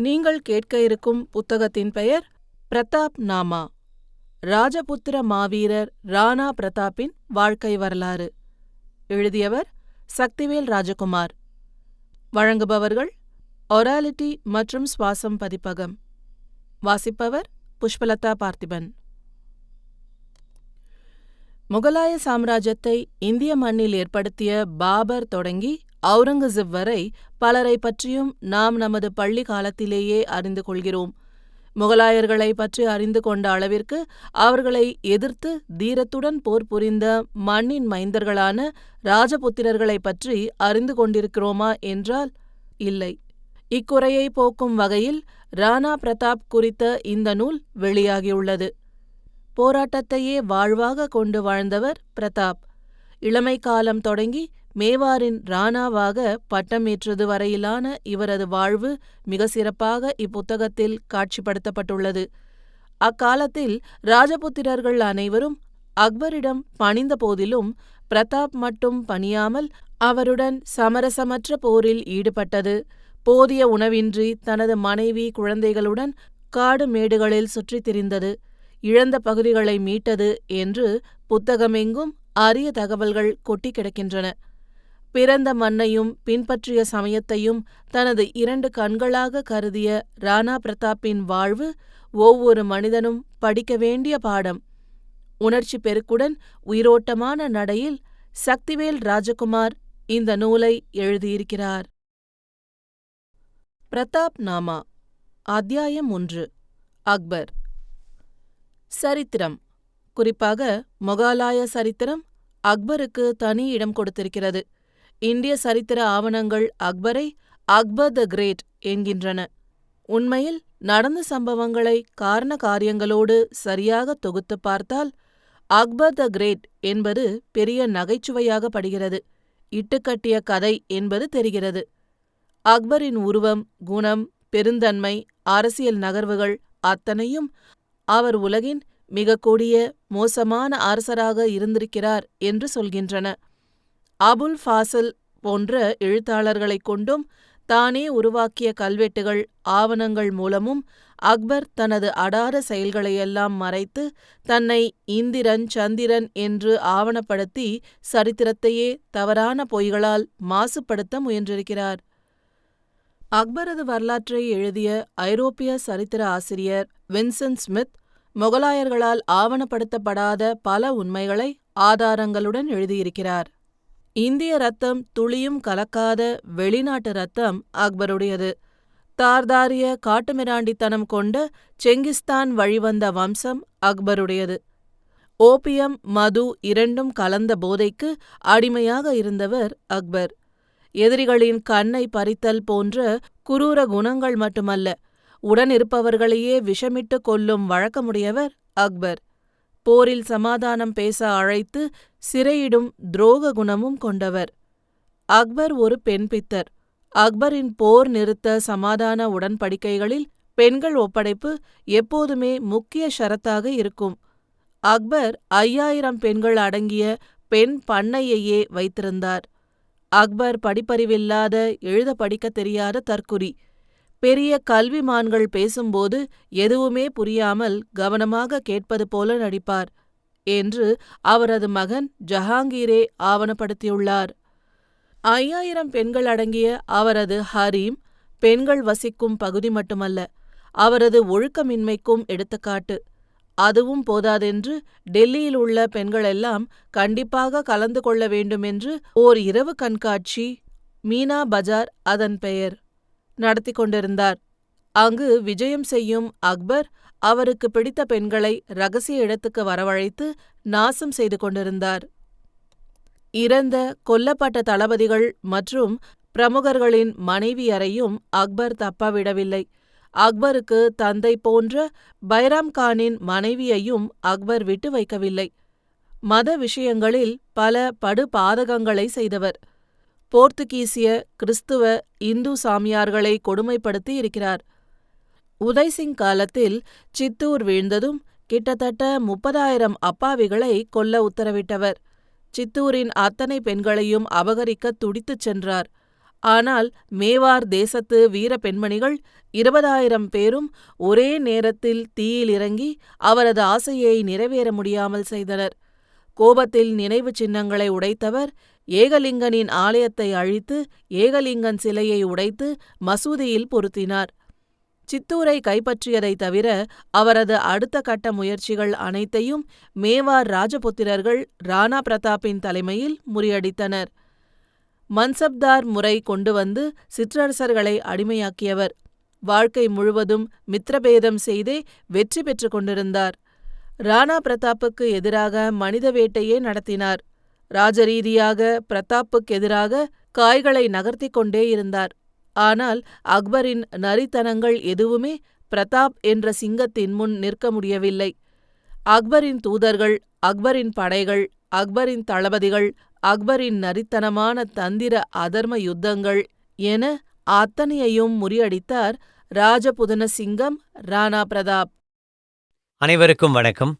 நீங்கள் கேட்க இருக்கும் புத்தகத்தின் பெயர் பிரதாப் நாமா. ராஜபுத்திர மாவீரர் ராணா பிரதாப்பின் வாழ்க்கை வரலாறு. எழுதியவர் சக்திவேல் ராஜகுமார். வழங்குபவர்கள் ஒராலிட்டி மற்றும் சுவாசம் பதிப்பகம். வாசிப்பவர் புஷ்பலதா பார்த்திபன். முகலாய சாம்ராஜ்யத்தை இந்திய மண்ணில் ஏற்படுத்திய பாபர் தொடங்கி அவுரங்கசீப் வரை பலரை பற்றியும் நாம் நமது பள்ளி காலத்திலேயே அறிந்து கொள்கிறோம். முகலாயர்களை பற்றி அறிந்து கொண்ட அளவிற்கு அவர்களை எதிர்த்து தீரத்துடன் போர் புரிந்த மண்ணின் மைந்தர்களான ராஜபுத்திரர்களை பற்றி அறிந்து கொண்டிருக்கிறோமா என்றால் இல்லை. இக்குறையை போக்கும் வகையில் ராணா பிரதாப் குறித்த இந்த நூல் வெளியாகியுள்ளது. போராட்டத்தையே வாழ்வாக கொண்டு வாழ்ந்தவர் பிரதாப். இளமை காலம் தொடங்கி மேவாரின் ராணாவாக பட்டமேற்றது வரையிலான இவரது வாழ்வு மிக சிறப்பாக இப்புத்தகத்தில் காட்சிப்படுத்தப்பட்டுள்ளது. அக்காலத்தில் ராஜபுத்திரர்கள் அனைவரும் அக்பரிடம் பணிந்த போதிலும் பிரதாப் மட்டும் பணியாமல் அவருடன் சமரசமற்ற போரில் ஈடுபட்டது. போதிய உணவின்றி தனது மனைவி குழந்தைகளுடன் காடு மேடுகளில் சுற்றித் திரிந்தது. இழந்த பகுதிகளை மீட்டது என்று புத்தகமெங்கும் அரிய தகவல்கள் கொட்டி கிடக்கின்றன. பிறந்த மண்ணையும் பின்பற்றிய சமயத்தையும் தனது இரண்டு கண்களாக கருதிய ராணா பிரதாப்பின் வாழ்வு ஒவ்வொரு மனிதனும் படிக்க வேண்டிய பாடம். உணர்ச்சி பெருக்குடன் உயிரோட்டமான நடையில் சக்திவேல் ராஜகுமார் இந்த நூலை எழுதியிருக்கிறார். பிரதாப் நாமா அத்தியாயம் ஒன்று அக்பர். சரித்திரம் குறிப்பாக மொகாலாய சரித்திரம் அக்பருக்கு தனி இடம் கொடுத்திருக்கிறது. இந்திய சரித்திர ஆவணங்கள் அக்பரை அக்பர் த கிரேட் என்கின்றன. உண்மையில் நடந்த சம்பவங்களை காரண காரியங்களோடு சரியாக தொகுத்து பார்த்தால் அக்பர் த கிரேட் என்பது பெரிய நகைச்சுவையாக படுகிறது. இட்டுக்கட்டிய கதை என்பது தெரிகிறது. அக்பரின் உருவம் குணம் பெருந்தன்மை அரசியல் நகர்வுகள் அத்தனையும் அவர் உலகின் மிக கொடிய மோசமான அரசராக இருந்திருக்கிறார் என்று சொல்கின்றன. அபுல் ஃபாசல் போன்ற எழுத்தாளர்களைக் கொண்டும் தானே உருவாக்கிய கல்வெட்டுகள் ஆவணங்கள் மூலமும் அக்பர் தனது அடாத செயல்களையெல்லாம் மறைத்து தன்னை இந்திரன் சந்திரன் என்று ஆவணப்படுத்தி சரித்திரத்தையே தவறான பொய்களால் மாசுபடுத்த முயன்றிருக்கிறார். அக்பரது வரலாற்றை எழுதிய ஐரோப்பிய சரித்திர ஆசிரியர் வின்சென்ட் ஸ்மித் முகலாயர்களால் ஆவணப்படுத்தப்படாத பல உண்மைகளை ஆதாரங்களுடன் எழுதியிருக்கிறார். இந்திய ரத்தம் துளியும் கலக்காத வெளிநாட்டு ரத்தம் அக்பருடையது. தார்தாரிய காட்டுமிராண்டித்தனம் கொண்ட செங்கிஸ்தான் வழிவந்த வம்சம் அக்பருடையது. ஓபியம் மது இரண்டும் கலந்த போதைக்கு அடிமையாக இருந்தவர் அக்பர். எதிரிகளின் கண்ணை பறித்தல் போன்ற குரூர குணங்கள் மட்டுமல்ல உடனிருப்பவர்களையே விஷமிட்டு கொல்லும் வழக்கமுடையவர் அக்பர். போரில் சமாதானம் பேச அழைத்து சிறையிடும் துரோக குணமும் கொண்டவர். அக்பர் ஒரு பெண் பித்தர். அக்பரின் போர் நிறுத்த சமாதான உடன்படிக்கைகளில் பெண்கள் ஒப்படைப்பு எப்போதுமே முக்கிய ஷரத்தாக இருக்கும். அக்பர் ஐயாயிரம் பெண்கள் அடங்கிய பெண் பண்ணையையே வைத்திருந்தார். அக்பர் படிப்பறிவில்லாத எழுத படிக்க தெரியாத தற்குறி. பெரிய கல்விமான்கள் பேசும்போது எதுவுமே புரியாமல் கவனமாக கேட்பது போல நடிப்பார் என்று அவரது மகன் ஜஹாங்கீரே ஆவணப்படுத்தியுள்ளார். ஐயாயிரம் பெண்கள் அடங்கிய அவரது ஹரீம் பெண்கள் வசிக்கும் பகுதி மட்டுமல்ல அவரது ஒழுக்கமின்மைக்கும் எடுத்துக்காட்டு. அதுவும் போதாதென்று டெல்லியில் உள்ள பெண்களெல்லாம் கண்டிப்பாக கலந்து கொள்ள வேண்டுமென்று ஓர் இரவு கண்காட்சி மீனா பஜார் அதன் பெயர். நடத்தி கொண்டிருந்தார். அங்கு விஜயம் செய்யும் அக்பர் அவருக்கு பிடித்த பெண்களை ரகசிய இடத்துக்கு வரவழைத்து நாசம் செய்து கொண்டிருந்தார். இறந்த கொல்லப்பட்ட தளபதிகள் மற்றும் பிரமுகர்களின் மனைவியரையும் அக்பர் தப்பவிடவில்லை. அக்பருக்கு தந்தை போன்ற பைராம் கானின் மனைவியையும் அக்பர் விட்டு வைக்கவில்லை. மத விஷயங்களில் பல படுபாதகங்களை செய்தவர். போர்த்துகீசிய கிறிஸ்துவ இந்து சாமியார்களை கொடுமைப்படுத்தி இருக்கிறார். உதய்சிங் காலத்தில் சித்தூர் வீழ்ந்ததும் கிட்டத்தட்ட முப்பதாயிரம் அப்பாவிகளை கொல்ல உத்தரவிட்டவர். சித்தூரின் அத்தனை பெண்களையும் அபகரிக்க துடித்துச் சென்றார். ஆனால் மேவார் தேசத்து வீர பெண்மணிகள் இருபதாயிரம் பேரும் ஒரே நேரத்தில் தீயில் இறங்கி அவரது ஆசையை நிறைவேற முடியாமல் செய்தனர். கோபத்தில் நினைவு சின்னங்களை உடைத்தவர் ஏகலிங்கனின் ஆலயத்தை அழித்து ஏகலிங்கன் சிலையை உடைத்து மசூதியில் பொருத்தினார். சித்தூரை கைப்பற்றியதைத் தவிர அவரது அடுத்த கட்ட முயற்சிகள் அனைத்தையும் மேவார் ராஜபுத்திரர்கள் ராணா பிரதாப்பின் தலைமையில் முறியடித்தனர். மன்சப்தார் முறை கொண்டு வந்து சிற்றரசர்களை அடிமையாக்கியவர். வாழ்க்கை முழுவதும் மித்திரபேதம் செய்தே வெற்றி பெற்று கொண்டிருந்தார். ராணா பிரதாப்புக்கு எதிராக மனித வேட்டையே நடத்தினார். ராஜரீதியாக பிரதாப்புக்கு எதிராக காய்களை நகர்த்திக் கொண்டே இருந்தார். ஆனால் அக்பரின் நரித்தனங்கள் எதுவுமே பிரதாப் என்ற சிங்கத்தின் முன் நிற்க முடியவில்லை. அக்பரின் தூதர்கள் அக்பரின் படைகள் அக்பரின் தளபதிகள் அக்பரின் நரித்தனமான தந்திர அதர்ம யுத்தங்கள் என அத்தனையையும் முறியடித்தார் ராஜபுதன சிங்கம் ராணா பிரதாப். அனைவருக்கும் வணக்கம்.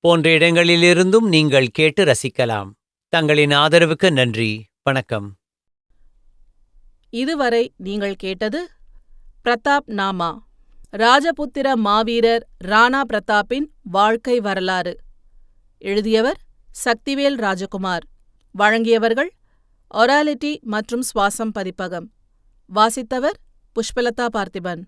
போன்ற இடங்களிலிருந்தும் நீங்கள் கேட்டு ரசிக்கலாம். தங்களின் ஆதரவுக்கு நன்றி. வணக்கம். இதுவரை நீங்கள் கேட்டது பிரதாப் நாமா. ராஜபுத்திர மாவீரர் ராணா பிரதாப்பின் வாழ்க்கை வரலாறு. எழுதியவர் சக்திவேல் ராஜகுமார். வழங்கியவர்கள் ஒராலிட்டி மற்றும் சுவாசம் பதிப்பகம். வாசித்தவர் புஷ்பலதா பார்த்திபன்.